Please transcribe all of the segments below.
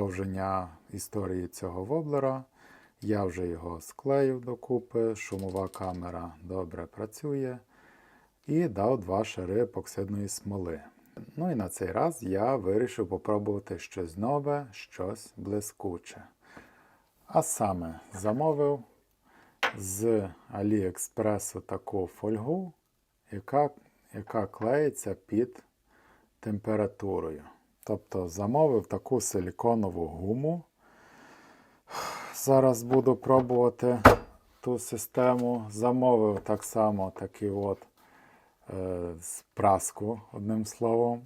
продовження історії цього воблера. Я вже його склеїв докупи, шумова камера добре працює і дав два шари епоксидної смоли. Ну і на цей раз я вирішив попробувати щось нове, щось блискуче. А саме замовив з Аліекспресу таку фольгу, яка, яка клеїться під температурою. Тобто замовив таку силіконову гуму. Зараз буду пробувати ту систему. Замовив так само такий от е, праску, одним словом.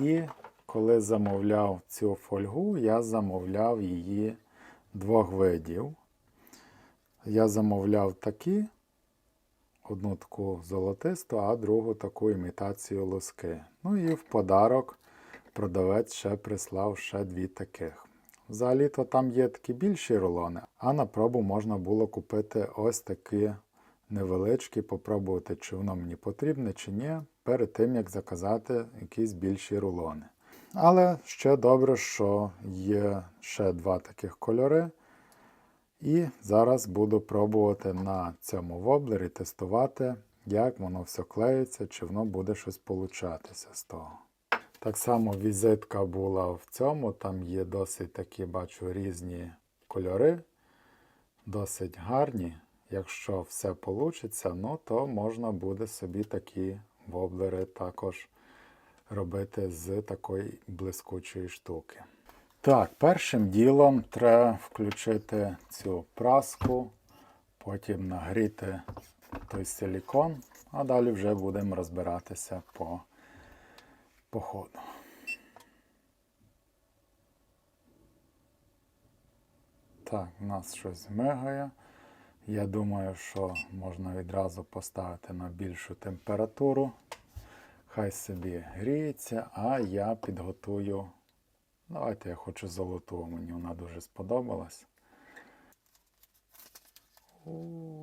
І коли замовляв цю фольгу, я замовляв її двох видів. Я замовляв такі, одну таку золотисту, а другу таку імітацію луски. Ну і в подарок продавець ще прислав ще дві таких. Взагалі-то там є такі більші рулони, а на пробу можна було купити ось такі невеличкі, попробувати, чи воно мені потрібне, чи ні, перед тим як заказати якісь більші рулони. Але ще добре, що є ще два таких кольори. І зараз буду пробувати на цьому воблері тестувати, як воно все клеїться, чи воно буде щось получатися з того. Так само візитка була в цьому, там є досить такі, бачу, різні кольори, досить гарні. Якщо все вийде, ну, то можна буде собі такі воблери також робити з такої блискучої штуки. Так, першим ділом треба включити цю праску, потім нагріти той силікон, а далі вже будемо розбиратися по, по ходу. Так, у нас щось мигає. Я думаю, що можна відразу поставити на більшу температуру. Хай собі гріється, а я підготую. Давайте я хочу золоту, мені вона дуже сподобалась. Бо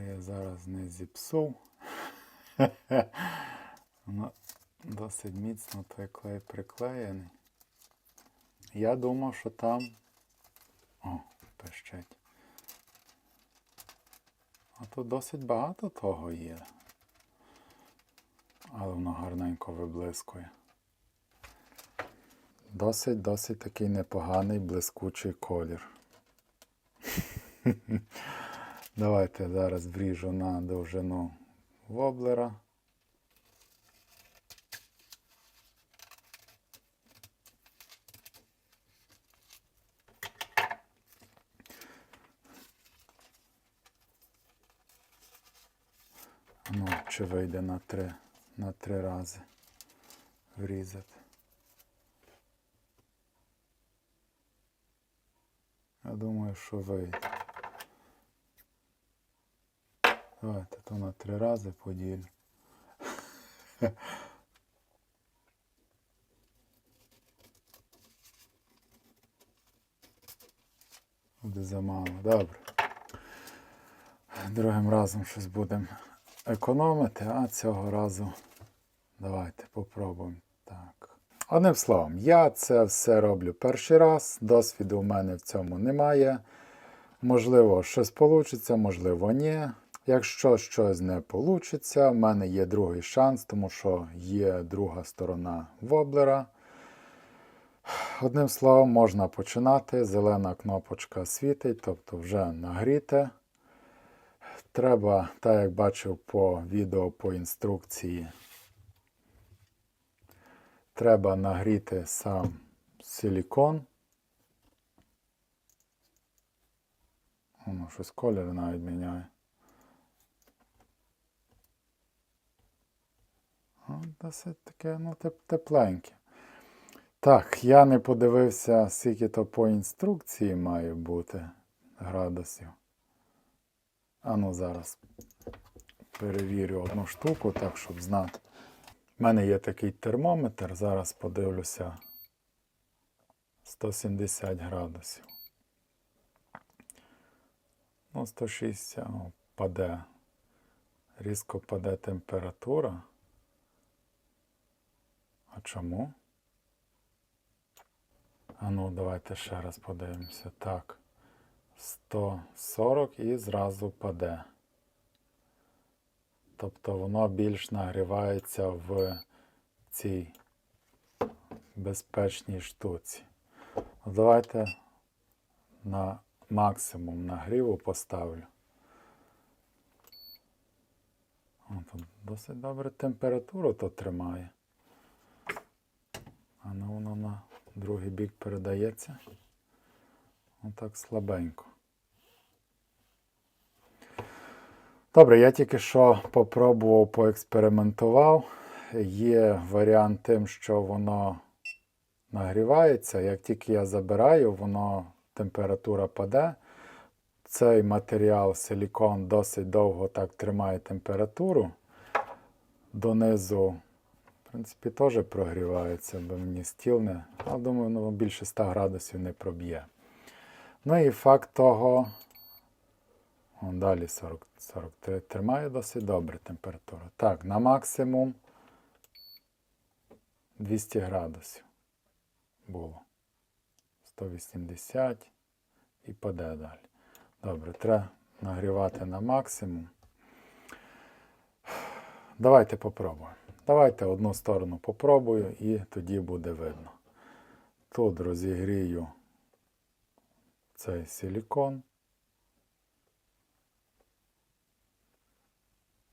Я зараз не зіпсув. Воно досить міцно той клей приклеєний. Я думав, що там. О, пищать. А тут досить багато того є. Але воно гарненько виблискує. Досить, досить такий непоганий блискучий колір. Давайте зараз вріжу на довжину воблера. Чи вийде на три, на три рази врізати. Я думаю, що вийде. Давайте то на три рази поділю. Буде замало. Добре. Другим разом щось будемо економити, а цього разу давайте попробуємо. Так. Одним словом, я це все роблю перший раз, досвіду в мене в цьому немає. Можливо, щось вийде, можливо, ні. Якщо щось не вийде, в мене є другий шанс, тому що є друга сторона воблера. Одним словом, можна починати. Зелена кнопочка світить, тобто вже нагріте. Треба, так як бачив по відео по інструкції, треба нагріти сам силікон. Воно щось колір навіть міняє. О, Досить таке, ну, тепленьке. Так, я не подивився, скільки то по інструкції має бути градусів. А ну зараз перевірю одну штуку, так, щоб знати. У мене є такий термометр, зараз подивлюся 170 градусів. Ну, 160 о, паде. Різко паде температура. А чому? А ну, давайте ще раз подивимося. Так. 140 і зразу паде. Тобто воно більш нагрівається в цій безпечній штуці. Ну, Давайте на максимум нагріву поставлю. О, досить добре температуру то тримає. А ну воно на другий бік передається. Отак слабенько. Добре, я тільки що попробував, поекспериментував. Є варіант тим, що воно нагрівається. Як тільки я забираю, воно температура паде. Цей матеріал силікон досить довго так тримає температуру. Донизу, в принципі, теж прогрівається, бо мені стіл не. Але думаю, ну, більше 100 градусів не проб'є. Ну і факт того, Вон далі 40, 43 тримає досить добре температуру. Так, на максимум 200 градусів було. 180 і паде далі. Добре, треба нагрівати на максимум. Давайте попробуємо. Давайте одну сторону попробую і тоді буде видно. Тут розігрію цей силікон.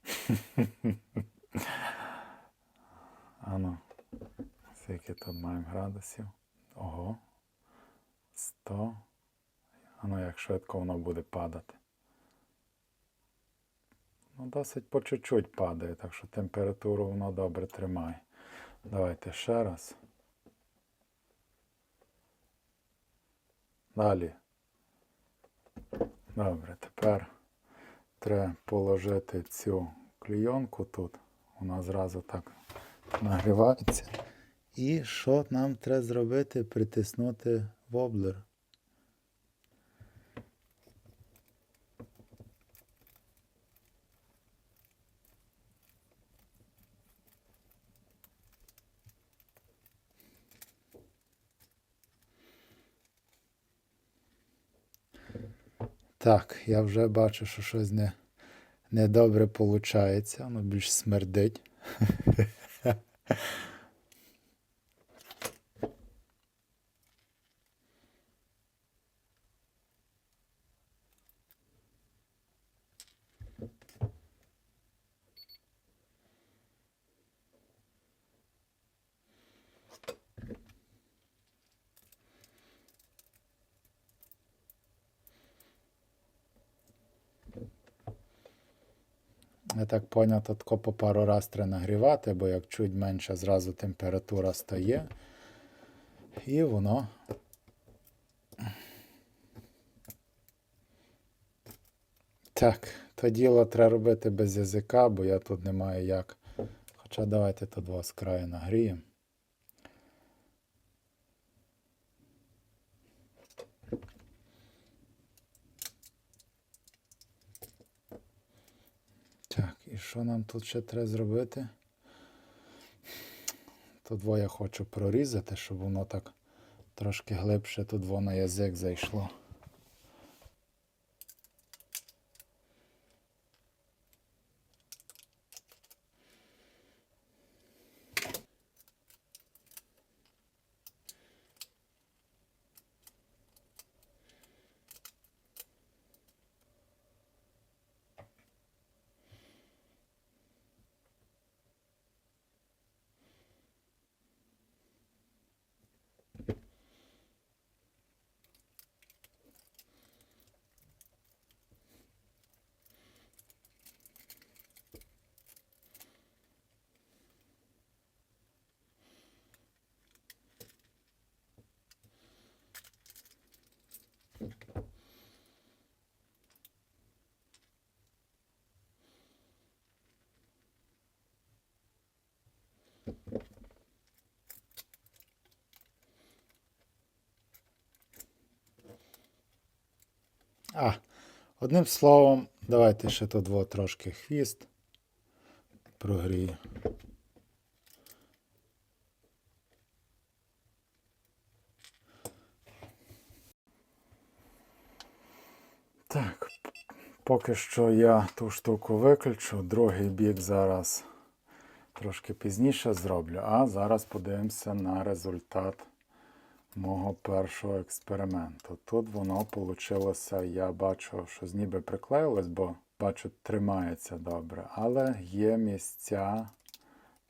Ану, скільки тут маємо градусів? Ого. 100. Ану, як швидко воно буде падати. Ну, досить по чуть-чуть падає, так що температуру воно добре тримає. Давайте ще раз. Далі. Добре, тепер треба положити цю клійонку тут. Вона зразу так нагрівається. І що нам треба зробити? Притиснути воблер. Так, я вже бачу, що щось не, недобре виходить, воно більш смердить. так понято, тако по пару раз треба нагрівати, бо як чуть менше, зразу температура стає. І воно. Так, то діло треба робити без язика, бо я тут не маю як. Хоча давайте тут два з краю нагріємо. Так, і що нам тут ще треба зробити? Тут я хочу прорізати, щоб воно так трошки глибше тут на язик зайшло. А, одним словом, давайте ще тут во трошки хвіст прогрію. Так, поки що я ту штуку виключу, другий бік зараз трошки пізніше зроблю, а зараз подивимося на результат мого першого експерименту. Тут воно вийшло, я бачу, що з ніби приклеїлось, бо бачу, тримається добре. Але є місця,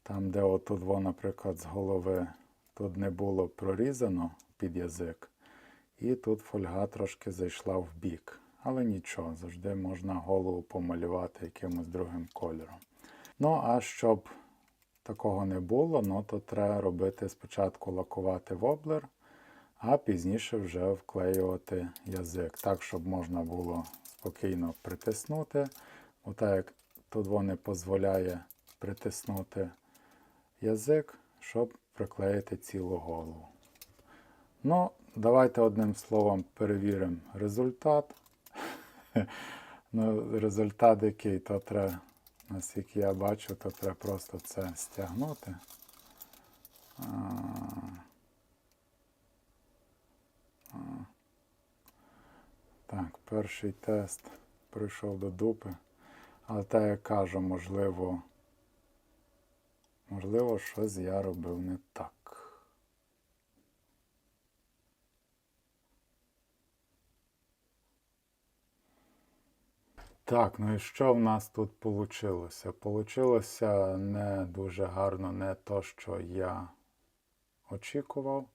там, де отут, во, наприклад, з голови тут не було прорізано під язик. І тут фольга трошки зайшла в бік. Але нічого, завжди можна голову помалювати якимось другим кольором. Ну, а щоб такого не було, ну, то треба робити спочатку лакувати воблер, а пізніше вже вклеювати язик, так, щоб можна було спокійно притиснути. Отак як тут воно дозволяє притиснути язик, щоб приклеїти цілу голову. Ну, давайте одним словом перевіримо результат. ну, результат який, то треба, наскільки я бачу, то треба просто це стягнути. А, а. Так, перший тест прийшов до дупи. Але те, я кажу, можливо, можливо, щось я робив не так. Так, ну і що в нас тут вийшло? Получилося не дуже гарно, не то, що я очікував.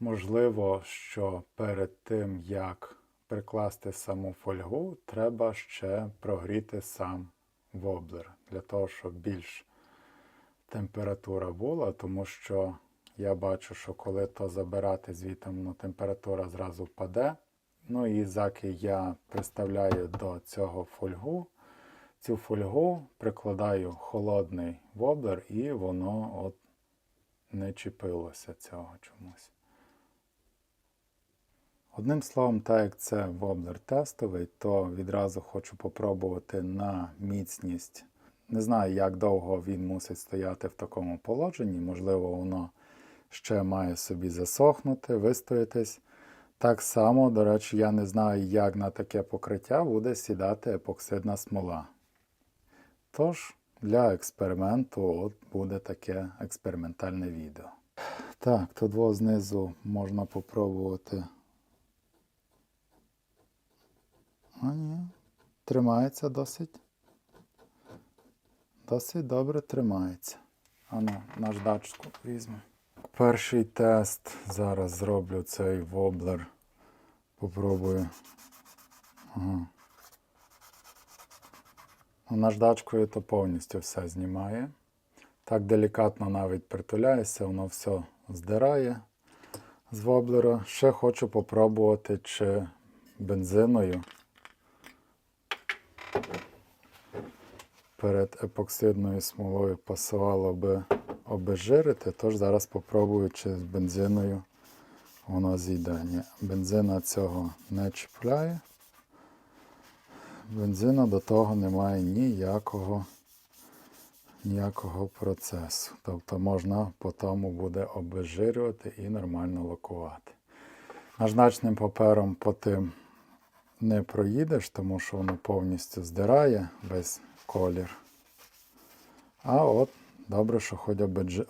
Можливо, що перед тим, як прикласти саму фольгу, треба ще прогріти сам воблер, для того, щоб більш температура була, тому що я бачу, що коли то забирати звідти, ну, температура зразу впаде. Ну і заки я приставляю до цього фольгу, цю фольгу прикладаю холодний воблер і воно от не чіпилося цього чомусь. Одним словом, так як це воблер тестовий, то відразу хочу попробувати на міцність. Не знаю, як довго він мусить стояти в такому положенні. Можливо, воно ще має собі засохнути, вистоятись. Так само, до речі, я не знаю, як на таке покриття буде сідати епоксидна смола. Тож, для експерименту от буде таке експериментальне відео. Так, тут знизу можна попробувати. А ні, тримається досить. Досить добре тримається. Ану, наждачку візьму. Перший тест. Зараз зроблю цей воблер. Попробую. Ага. Ну, Наждачкою то повністю все знімає. Так делікатно навіть притуляється, воно все здирає з воблера. Ще хочу попробувати, чи бензиною перед епоксидною смолою пасувало би обезжирити, тож зараз спробую, чи з бензиною воно зійде. Бензина цього не чіпляє. Бензина до того немає ніякого ніякого процесу. Тобто можна по тому буде обезжирювати і нормально лакувати. Наждачним папером по тим не проїдеш, тому що воно повністю здирає весь колір. А от Добре, що хоч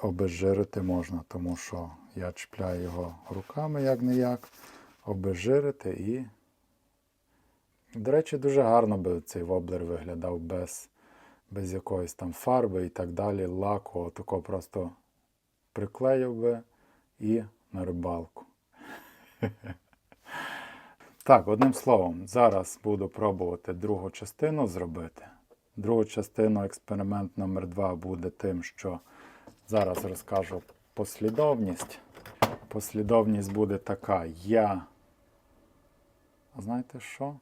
обезжирити можна, тому що я чіпляю його руками як не як, обезжирити і. До речі, дуже гарно би цей воблер виглядав без без якоїсь там фарби і так далі, лаку, отако просто приклеїв би і на рибалку. Так, одним словом, зараз буду пробувати другу частину зробити. Другу частину експеримент номер 2 буде тим, що зараз розкажу послідовність. Послідовність буде така. Я. Знаєте що?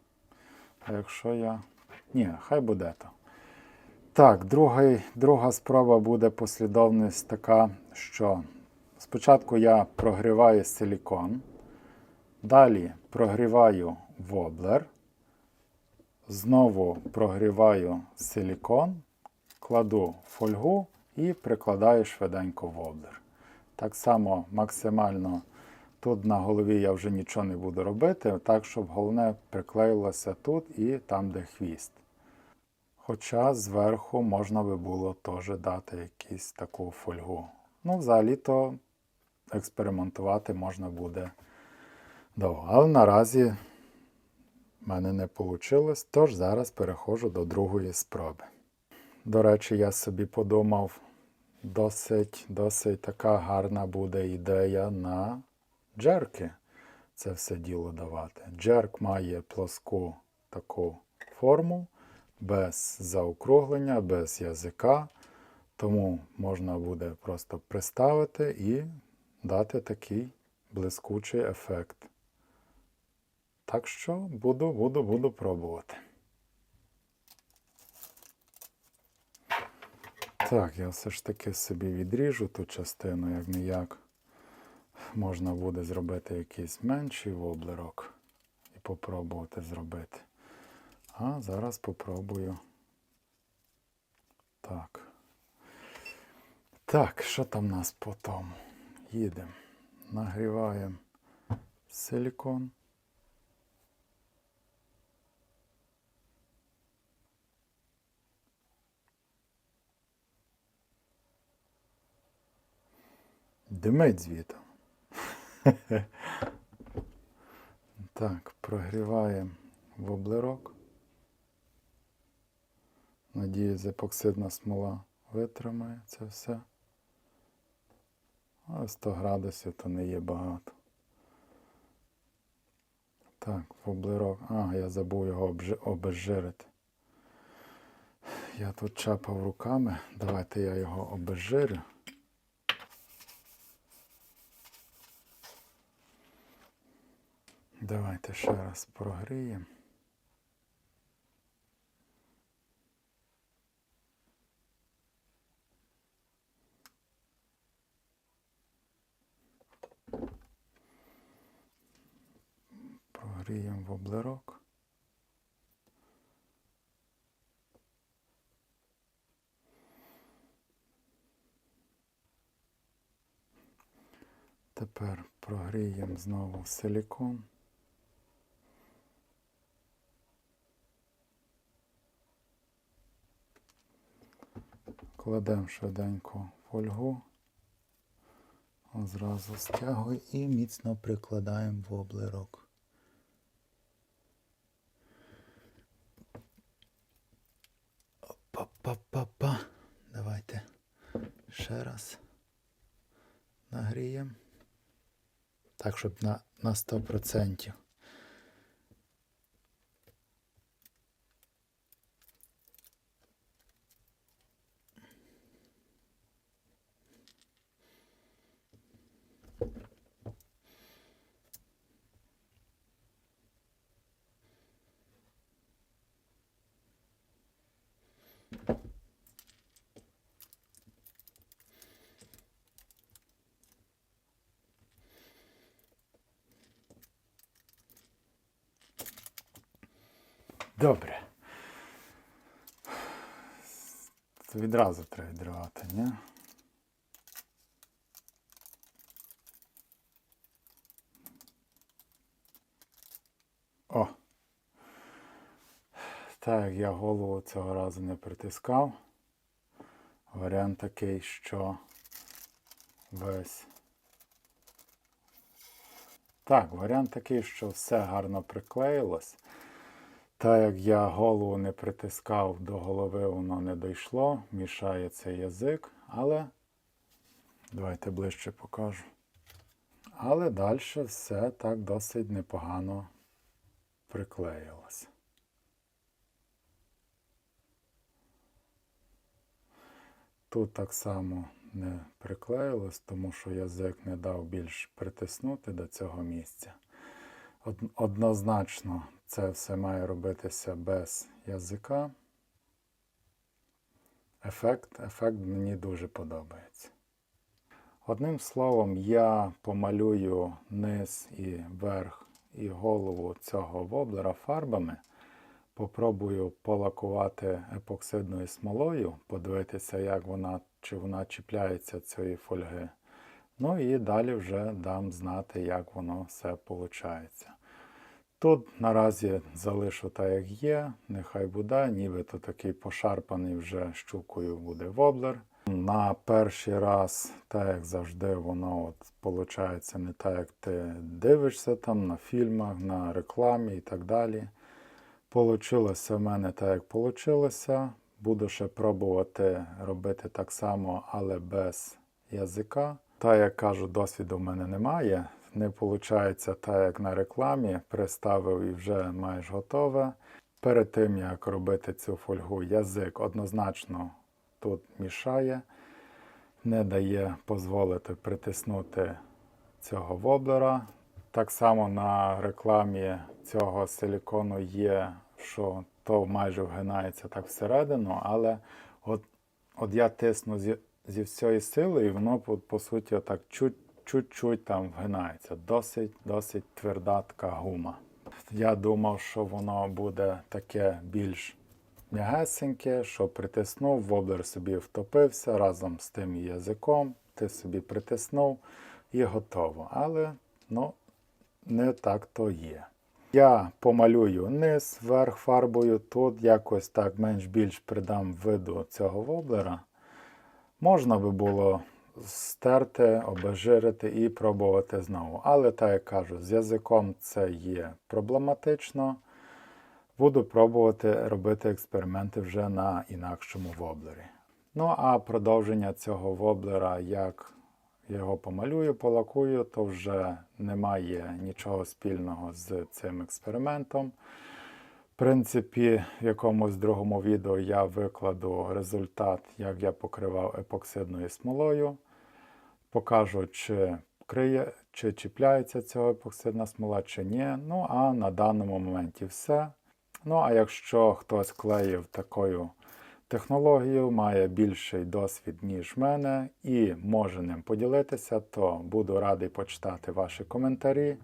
А якщо я. Ні, хай буде то. Так, другий, друга спроба буде послідовність така, що спочатку я прогріваю силікон. Далі прогріваю воблер. Знову прогріваю силікон, кладу фольгу і прикладаю швиденько воблер. Так само максимально тут на голові я вже нічого не буду робити, так, щоб головне приклеїлося тут і там, де хвіст. Хоча зверху можна би було теж дати якусь таку фольгу. Ну, взагалі-то експериментувати можна буде довго. Але наразі в мене не вийшло, тож зараз переходжу до другої спроби. До речі, я собі подумав, досить, досить така гарна буде ідея на джерки це все діло давати. Джерк має плоску таку форму, без заокруглення, без язика, тому можна буде просто приставити і дати такий блискучий ефект. Так що буду, буду, буду пробувати. Так, я все ж таки собі відріжу ту частину, як не як. Можна буде зробити якийсь менший воблерок і попробувати зробити. А зараз попробую. Так. Так, що там у нас по тому? Їдемо. Нагріваємо силікон. Димить звітом. Так, прогріваємо воблерок. Надіюсь, епоксидна смола витримає це все. А 100 градусів то не є багато. Так, воблерок. А, я забув його обезжирити. Я тут чапав руками. Давайте я його обезжирю. Давайте ще раз прогріємо. Прогріємо воблерок. Тепер прогріємо знову силікон. Кладемо швиденько фольгу, зразу стягуємо і міцно прикладаємо воблерок. Опа-па-па-па. Давайте ще раз нагріємо. Так, щоб на, на 100%. Добре. Відразу треба відривати, ні? О! Так, я голову цього разу не притискав. Варіант такий, що весь. Так, варіант такий, що все гарно приклеїлось. Так як я голову не притискав до голови, воно не дійшло, мішає цей язик, але давайте ближче покажу. Але далі все так досить непогано приклеїлося. Тут так само не приклеїлось, тому що язик не дав більш притиснути до цього місця. Однозначно це все має робитися без язика. Ефект, ефект мені дуже подобається. Одним словом, я помалюю низ і верх і голову цього воблера фарбами. Попробую полакувати епоксидною смолою, подивитися, як вона, чи вона чіпляється цієї фольги. Ну і далі вже дам знати, як воно все виходить. Тут наразі залишу так, як є, нехай буде, нібито такий пошарпаний вже щукою буде воблер. На перший раз, так як завжди, воно от виходить не так, як ти дивишся там на фільмах, на рекламі і так далі. Получилося в мене так, як получилося. Буду ще пробувати робити так само, але без язика. Та, як кажу, досвіду в мене немає. Не виходить так, як на рекламі. Приставив і вже маєш готове. Перед тим, як робити цю фольгу, язик однозначно тут мішає, не дає дозволити притиснути цього воблера. Так само на рекламі цього силікону є, що то майже вгинається так всередину, але от, от я тисну зі, зі всієї сили, і воно по, по суті отак чуть, чуть-чуть там вгинається. Досить, досить тверда така гума. Я думав, що воно буде таке більш м'ягесеньке, що притиснув, воблер собі втопився разом з тим язиком, ти собі притиснув і готово. Але ну, не так то є. Я помалюю низ, верх фарбою, тут якось так менш-більш придам виду цього воблера. Можна би було стерти, обезжирити і пробувати знову. Але, так як кажу, з язиком це є проблематично. Буду пробувати робити експерименти вже на інакшому воблері. Ну а продовження цього воблера, як його помалюю, полакую, то вже немає нічого спільного з цим експериментом. Принципі, в якомусь другому відео я викладу результат, як я покривав епоксидною смолою. Покажу, чи криє, чи чіпляється ця епоксидна смола, чи ні. Ну, а на даному моменті все. Ну, а якщо хтось клеїв такою технологією, має більший досвід, ніж мене, і може ним поділитися, то буду радий почитати ваші коментарі.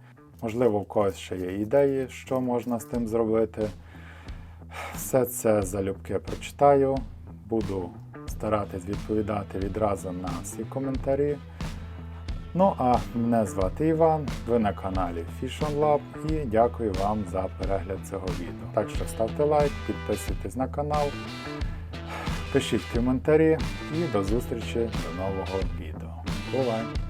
Можливо, в когось ще є ідеї, що можна з тим зробити. Все це залюбки прочитаю. Буду старатись відповідати відразу на всі коментарі. Ну а мене звати Іван, ви на каналі Fish Lab і дякую вам за перегляд цього відео. Так що ставте лайк, підписуйтесь на канал, пишіть коментарі і до зустрічі до нового відео. Бувай!